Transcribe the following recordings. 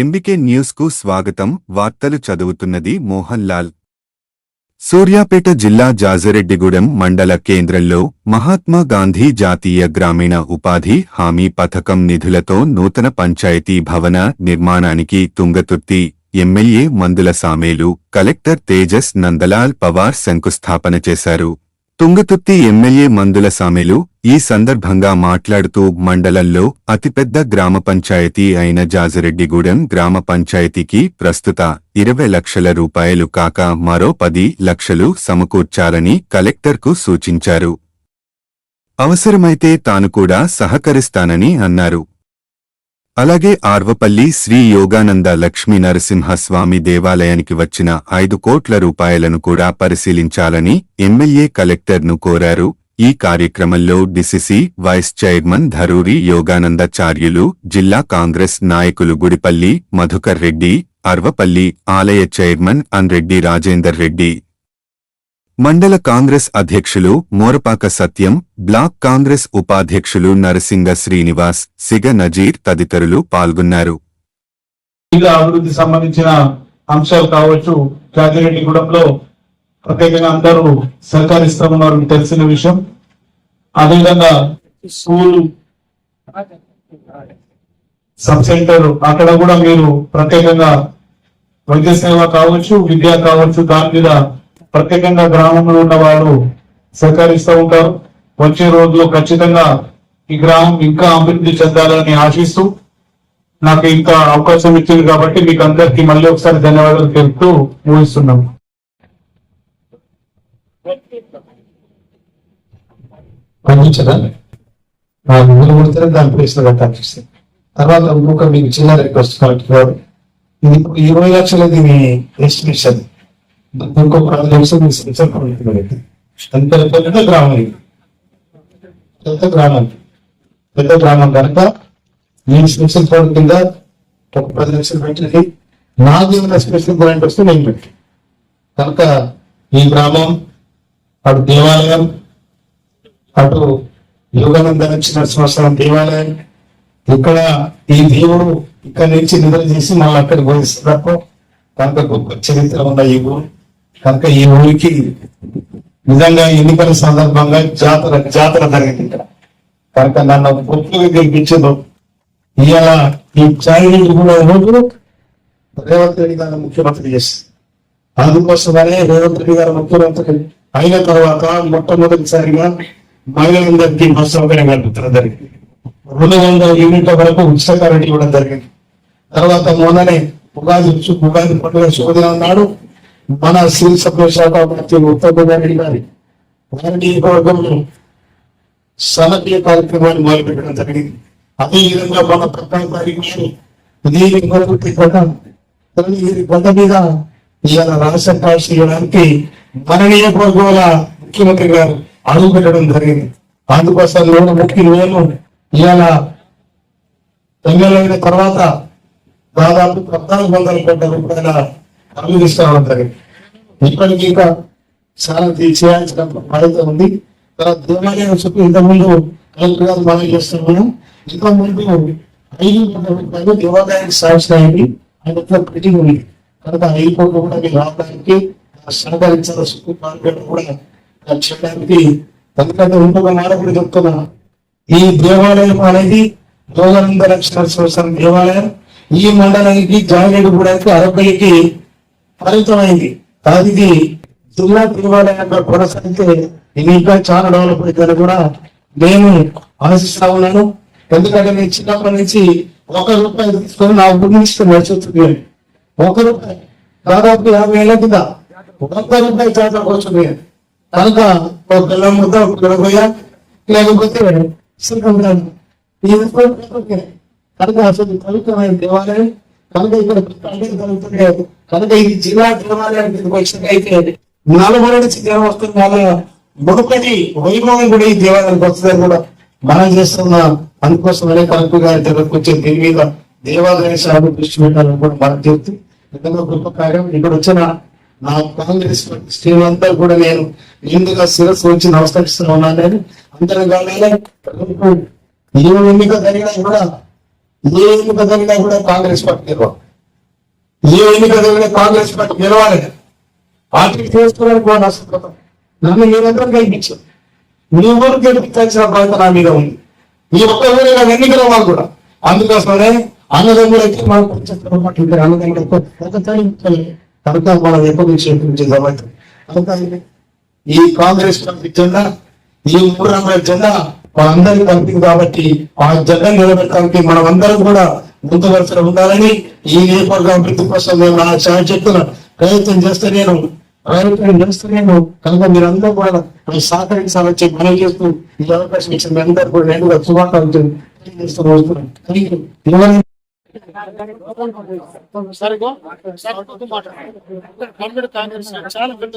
MBK న్యూస్కు స్వాగతం. వార్తలు చదువుతున్నది మోహన్ లాల్ సూర్యాపేట జిల్లా జాజిరెడ్డిగూడెం మండల కేంద్రంలో మహాత్మా గాంధీ జాతీయ గ్రామీణ ఉపాధి హామీ పథకం నిధులతో నూతన పంచాయతీ భవన నిర్మాణానికి తుంగతుర్తి ఎమ్మెల్యే మందుల సామేలు. కలెక్టర్ తేజస్ నందలాల్ పవార్ శంకుస్థాపన చేశారు. తుంగతుత్తి ఎమ్మెల్యే మందుల సామెలు ఈ సందర్భంగా మాట్లాడుతూ మండలంలో అతిపెద్ద గ్రామ పంచాయతీ అయిన జాజిరెడ్డిగూడెం గ్రామ పంచాయతీకి ప్రస్తుత ఇరవై లక్షల రూపాయలు కాక మరో పది లక్షలు సమకూర్చాలని కలెక్టర్కు సూచించారు. అవసరమైతే తాను కూడా సహకరిస్తానని అన్నారు. అలాగే ఆర్వపల్లి శ్రీ యోగానంద లక్ష్మీ నరసింహస్వామి దేవాలయానికి వచ్చిన ఐదు కోట్ల రూపాయలను కూడా పరిశీలించాలని ఎమ్మెల్యే కలెక్టర్ను కోరారు. ఈ కార్యక్రమంలో DCC vice chairman Dharuri Yoganandacharyulu జిల్లా కాంగ్రెస్ నాయకులు గుడిపల్లి మధుకర్ రెడ్డి అర్వపల్లి ఆలయ చైర్మన్ అన్రెడ్డి రాజేందర్ రెడ్డి మండల కాంగ్రెస్ అధ్యక్షులు మోరపాక సత్యం బ్లాక్ కాంగ్రెస్ ఉపాధ్యక్షులు నరసింగ శ్రీనివాస్ సిగ నజీర్ తదితరులు పాల్గొన్నారు. అభివృద్ధి సంబంధించిన అంశాలు కావచ్చు జాతిరెడ్డిగూడెంలో ప్రత్యేకంగా అందరూ సహకరిస్తామన్నారు తెలిసిన విషయం. అదేవిధంగా స్కూల్ సబ్ సెంటర్ అక్కడ కూడా మీరు ప్రత్యేకంగా వైద్య సేవ కావచ్చు విద్య కావచ్చు దాని మీద ప్రత్యేకంగా గ్రామంలో ఉన్న వాళ్ళు సహకరిస్తూ ఉంటారు. వచ్చే రోజుల్లో ఖచ్చితంగా ఈ గ్రామం ఇంకా అభివృద్ధి చెందాలని ఆశిస్తూ నాకు ఇంకా అవకాశం ఇచ్చింది కాబట్టి మీకు అందరికి మళ్ళీ ఒకసారి ధన్యవాదాలు తెలుపుతూ ముగిస్తున్నాం పండించదా దాని తర్వాత ఇంకొక మీకు చిన్న రిక్వెస్ట్ కలెక్టర్ గారు ఇది ఇరవై లక్షల దీని ఎస్టిమేషన్ ఇంకొక పది నిమిషం మీ సెన్సర్ ఎంత పెద్ద గ్రామం ఇది. పెద్ద గ్రామం. పెద్ద గ్రామం కనుక ఈ స్పెషల్ ఫండ్ కింద ఒక పది నిమిషాలు పెట్టింది నాకు ఏమైనా స్పెషల్ పాయింట్ వస్తే నేను పెట్టి కనుక ఈ గ్రామం అటు దేవాలయం అటు యోగానంద నరసింహస్వామి దేవాలయం ఇక్కడ ఈ దేవుడు ఇక్కడ నుంచి నిద్ర చేసి మళ్ళీ అక్కడికి పోయిస్తారు కనుక గొప్ప చరిత్ర ఉన్న ఈ ఊరు. కనుక ఈ ఊరికి నిజంగా ఎన్నికల సందర్భంగా జాతర జాతర జరిగింది ఇక్కడ. కనుక నన్ను గొప్పగా గెలిపించదు. ఇవాళ ఈ చాయి కూడా రోజు రేవంత్ రెడ్డి గారు ముఖ్యమంత్రి చేస్తారు అందుకోసమనే రేవంత్ రెడ్డి గారు ముఖ్యమంత్రి అయిన తర్వాత మొట్టమొదటిసారిగా మహిళలందరికీ బస్ సౌకర్యం కల్పించడం జరిగింది. రెండు వందల యూనిట్ల వరకు ఉచిత కరెంట్ ఇవ్వడం జరిగింది. తర్వాత మొన్ననే ఉగాది ఉగాది పండుగ శుభదినం నాడు మన శ్రీ సప్లై శాఖ మంత్రి ఉత్తమ్ కుమార్ గారి నియోజకవర్గంలో సమగ్ర కార్యక్రమాన్ని మొదలుపెట్టడం జరిగింది. అదే విధంగా మన పద్నాలుగు తారీఖు నాడు నీటి కొరకు తిప్పడం కానీ ఈ కొండ మీద ఇవాళ రాష్ట్ర పాస్ చేయడానికి మన నియోజకవర్గాల ముఖ్యమంత్రి గారు అడుగు పెట్టడం జరిగింది. అందుకోసం లోను ముఖ్య వేలు ఇవాళ ఎమ్మెల్యే అయిన తర్వాత దాదాపు పద్నాలుగు వందల కోట్ల రూపాయల అభివృద్ధి తీసుకురావడం జరిగింది ఇప్పటికీ ఇంకా చాలా చేయాల్సిన బాధ్యత ఉంది. తర్వాత దేవాలయం చెప్పి ఇంతకుముందు కలెక్టర్ గారు మనం చేస్తున్నాము ఇంతకుముందు ఐదు వందల రూపాయలు దేవాలయానికి సాధించడానికి ఆయన దగ్గర మీటింగ్ ఉంది. కనుక ఐదు కోట్లు కూడా మీరు రావడానికి సహకరించాలి సుప్రీం మార్కెట్ కూడా చేయడానికి ఎందుకంటే ఇంకొక మాట కూడా చెప్తున్నా ఈ దేవాలయం అనేది యోగానంద లక్షణ సంవత్సరం దేవాలయం. ఈ మండలానికి జాయిన్ కూడా అరవైకి ఫలితమైంది. కాదు ఇది జిల్లా దేవాలయంగా కొనసాగితే ఇది ఇంకా చాలా డెవలప్ అవుతుందని కూడా. నేను ఆశిస్తా ఉన్నాను. ఎందుకంటే నేను చిన్నప్పటి నుంచి ఒక రూపాయి తీసుకొని నా ఊరి నుంచి నడుచుతుంది ఒక రూపాయి దాదాపు యాభై ఏళ్ళ కింద వంద రూపాయి చేత వచ్చింది కనుక ఒక పిల్లల ముద్ద ఒక పిల్లపోయా లేకపోతే శ్రీకంఠం కనుక అసలు పవిత్రమైన దేవాలయం కనుక ఇక్కడ పండుగ కనుక ఇది జిల్లా దేవాలయానికి కిందకు వచ్చినట్టయితే నలుగురు నుంచి దేవం వస్తుంది వాళ్ళ మునుపటి వైభవం కూడా ఈ దేవాలయానికి వస్తుందని కూడా మనం చేస్తున్న అందుకోసమనే కనుక గారి దగ్గరకు వచ్చే దీని మీద దేవాలయ శాఖ దృష్టి పెట్టాలని కూడా మనం చెప్తూ నిజంగా గొప్ప కార్యం. ఇక్కడ వచ్చిన నా కాంగ్రెస్ శ్రీమంతా కూడా నేను ముందుగా శిరస్సు వచ్చి నమస్కరిస్తూ ఉన్నాను. నేను అందరం కావాలి ఏ ఎన్నిక జరిగినా కూడా ఏ ఎన్నిక జరిగినా కూడా కాంగ్రెస్ పార్టీ గెలవాలి. ఏ ఎన్నిక జరిగినా కాంగ్రెస్ పార్టీ గెలవాలని పార్టీ చేసుకోవడానికి కూడా నష్టపోతాం నన్ను మీరందరూ గెలిపించారు. మీ ఊరు గెలిపించాల్సిన బాధ్యత నా మీద ఉంది. ఈ ఒక్క ఊరే కాదు ఎన్నికల వాళ్ళు కూడా? అందుకోసమనే అన్నదమ్ములకి మనం కొంచెం పొరపాటు ఉంటాయి. అన్నదమ్ములకు ఒక తల్లి కనుక మనం ఎక్కువ చేయించే సమయం కనుక ఈ కాంగ్రెస్ పార్టీ జెండా ఈ మూడు రంగుల జెండా మనందరికీ కలిపింది కాబట్టి ఆ జగన్ నిలబెట్టడానికి మనం అందరం కూడా ముందు వరుసలో ఉండాలని ఈ నియోజకవర్గ అభివృద్ధి కోసం మేము నా చాలా చెప్తున్నా ప్రయత్నం చేస్తే నేను ప్రయత్నం చేస్తే నేను కనుక మీరందరూ కూడా నాకు సహకరించాలని చెప్పి మనం చేస్తూ ఈ అవకాశం ఇచ్చిన మీ అందరూ కూడా నేను కూడా శుభాకాంక్షలు తెలియజేస్తూ వస్తున్నాను. Thank you. ఎవరైనా చాలా పెద్ద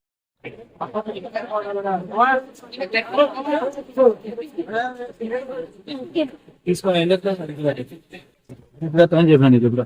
తీసుకొని ఎన్ని క్లాస్ అడిగి ఇప్పుడు చెప్పండి ఇప్పుడు